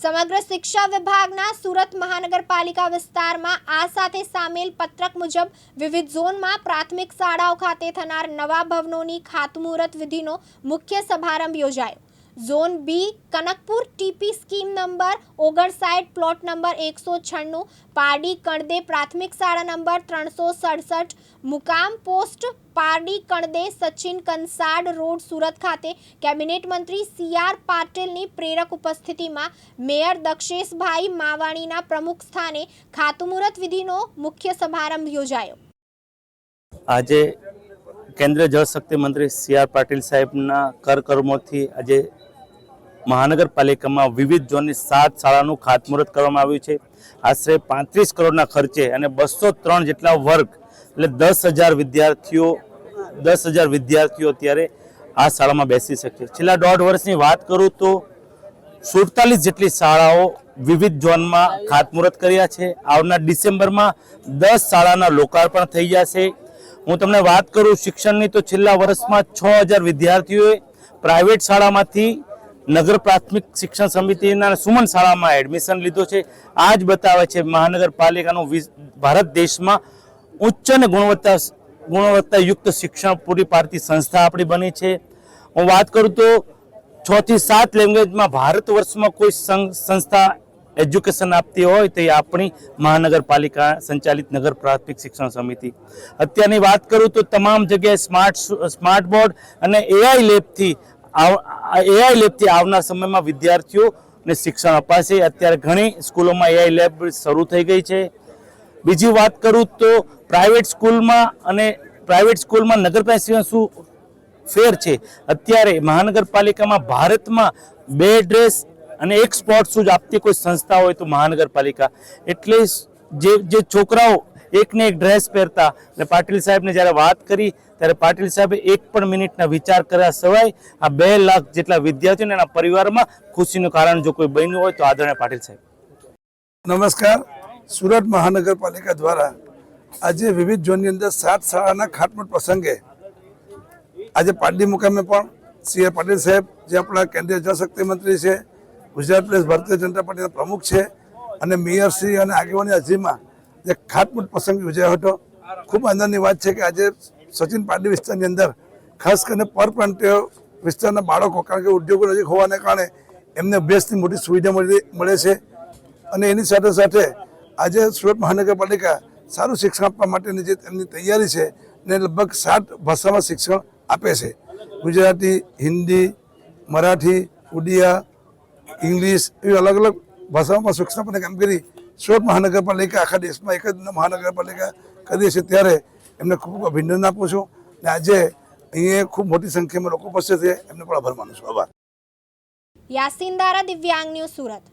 સમગ્ર શિક્ષા વિભાગના સુરત મહાનગરપાલિકા વિસ્તારમાં આ સાથે સામેલ પત્રક મુજબ વિવિધ ઝોનમાં પ્રાથમિક શાળાઓ ખાતે થનાર નવા ભવનોની ખાતમુહૂર્ત વિધિનો મુખ્ય સમારંભ યોજાયો. Zone B, Kanakpur TP scheme number, ઓગણસાઠ પ્લોટ નંબર એકસો છન્નું, પારડી કણદે પ્રાથમિક શાળા નંબર ત્રણસો સડસઠ, મુકામ પોસ્ટ, પારડી કણદે સચિન કંસાડ રોડ સુરત ખાતે, કેબિનેટ મંત્રી સી આર પાટીલની પ્રેરક ઉપસ્થિતિમાં મેયર દક્ષેશભાઈ માવાણીના પ્રમુખ સ્થાને ખાતમુહૂર્ત વિધિનો મુખ્ય સમારંભ યોજાયો. આજે કેન્દ્રીય જળશક્તિ મંત્રી સી આર પાટીલ સાહેબના કરકર્મોથી આજે મહાનગરપાલિકામાં વિવિધ ઝોનની સાત શાળાનું ખાતમુહૂર્ત કરવામાં આવ્યું છે. આશરે પાંત્રીસ કરોડના ખર્ચે અને બસો ત્રણ જેટલા વર્ગ, એટલે દસ હજાર વિદ્યાર્થીઓ, દસ હજાર વિદ્યાર્થીઓ અત્યારે આ શાળામાં બેસી શકે. છેલ્લા દોઢ વર્ષની વાત કરું તો સુડતાલીસ જેટલી શાળાઓ વિવિધ ઝોનમાં ખાતમુહૂર્ત કર્યા છે. આવનાર ડિસેમ્બરમાં દસ શાળાના લોકાર્પણ થઈ જશે. હું તમને વાત કરું શિક્ષણની તો છેલ્લા વર્ષમાં છ હજાર વિદ્યાર્થીઓએ પ્રાઇવેટ શાળામાંથી નગર પ્રાથમિક શિક્ષણ સમિતિના સુમન શાળામાં એડમિશન લીધો છે. આ જ બતાવે છે મહાનગરપાલિકાનું ભારત દેશમાં ઉચ્ચ અને ગુણવત્તા ગુણવત્તાયુક્ત શિક્ષણ પૂરી પાડતી સંસ્થા આપણી બની છે. હું વાત કરું તો છ થી સાત લેંગ્વેજમાં ભારત વર્ષમાં કોઈ સંસ્થા એજ્યુકેશન આપતી હોય તો આપણી મહાનગરપાલિકા સંચાલિત નગર પ્રાથમિક શિક્ષણ સમિતિ. અત્યારની વાત કરું તો તમામ જગ્યાએ સ્માર્ટ સ્માર્ટ બોર્ડ અને એઆઈ લેબથી એઆઈ લેબથી આવનાર સમયમાં વિદ્યાર્થીઓને શિક્ષણ અપાશે. અત્યારે ઘણી સ્કૂલોમાં એઆઈ લેબ શરૂ થઈ ગઈ છે. બીજી વાત કરું તો પ્રાઇવેટ સ્કૂલમાં અને પ્રાઇવેટ સ્કૂલમાં નગરપાલિકા શું ફેર છે? અત્યારે મહાનગરપાલિકામાં ભારતમાં બે ડ્રેસ અને એક સ્પોર્ટ શૂઝ આપતી કોઈ સંસ્થા હોય તો મહાનગરપાલિકા. એટલે જે જે છોકરાઓ એકને એક ડ્રેસ પહેરતા, અને પાટીલ સાહેબને જ્યારે વાત કરી, ત્યારે પાટીલ સાહેબે એક પણ મિનિટના વિચાર કર્યા સિવાય આ બે લાખ જેટલા વિદ્યાર્થીઓને એના પરિવારમાં ખુશીનું કારણ જો કોઈ બન્યું હોય તો આદરણીય પાટીલ સાહેબ. નમસ્કાર. સુરત મહાનગરપાલિકા દ્વારા આજે વિવિધ ઝોનની અંદર સાત શાળાના ખાટમટ પ્રસંગે આજે પાટલી મુકામે પણ સી આર પાટીલ સાહેબ, જે આપણા કેન્દ્રીય જળશક્તિ મંત્રી છે ગુજરાત પ્રદેશ ભારતીય જનતા પાર્ટીના પ્રમુખ છે અને મેયરશ્રી અને આગેવાની હાજરીમાં જે ખાટમૂટ પ્રસંગ યોજાયો હતો, ખૂબ આનંદની વાત છે કે આજે સચિન પાટડી વિસ્તારની અંદર ખાસ કરીને પરપ્રાંતીય વિસ્તારના બાળકો, કારણ કે ઉદ્યોગો નજીક હોવાને કારણે એમને અભ્યાસની મોટી સુવિધા મળી મળે છે. અને એની સાથે સાથે આજે સુરત મહાનગરપાલિકા સારું શિક્ષણ આપવા માટેની જે તેમની તૈયારી છે ને લગભગ સાત ભાષામાં શિક્ષણ આપે છે. ગુજરાતી, હિન્દી, મરાઠી, ઉડિયા ઇંગ્લિશ એવી અલગ અલગ ભાષાઓમાં શિક્ષણ કામ કામગીરી સુરત મહાનગરપાલિકા, આખા દેશમાં એક જ મહાનગરપાલિકા કરીએ છીએ ત્યારે એમને ખૂબ અભિનંદન આપું છું અને આજે અહીંયા ખૂબ મોટી સંખ્યામાં લોકો ઉપસ્થિત છે. એમને પણ આભાર માનું છું. આભાર. યાસીન દારા દિવ્યાંગ ન્યૂઝ સુરત.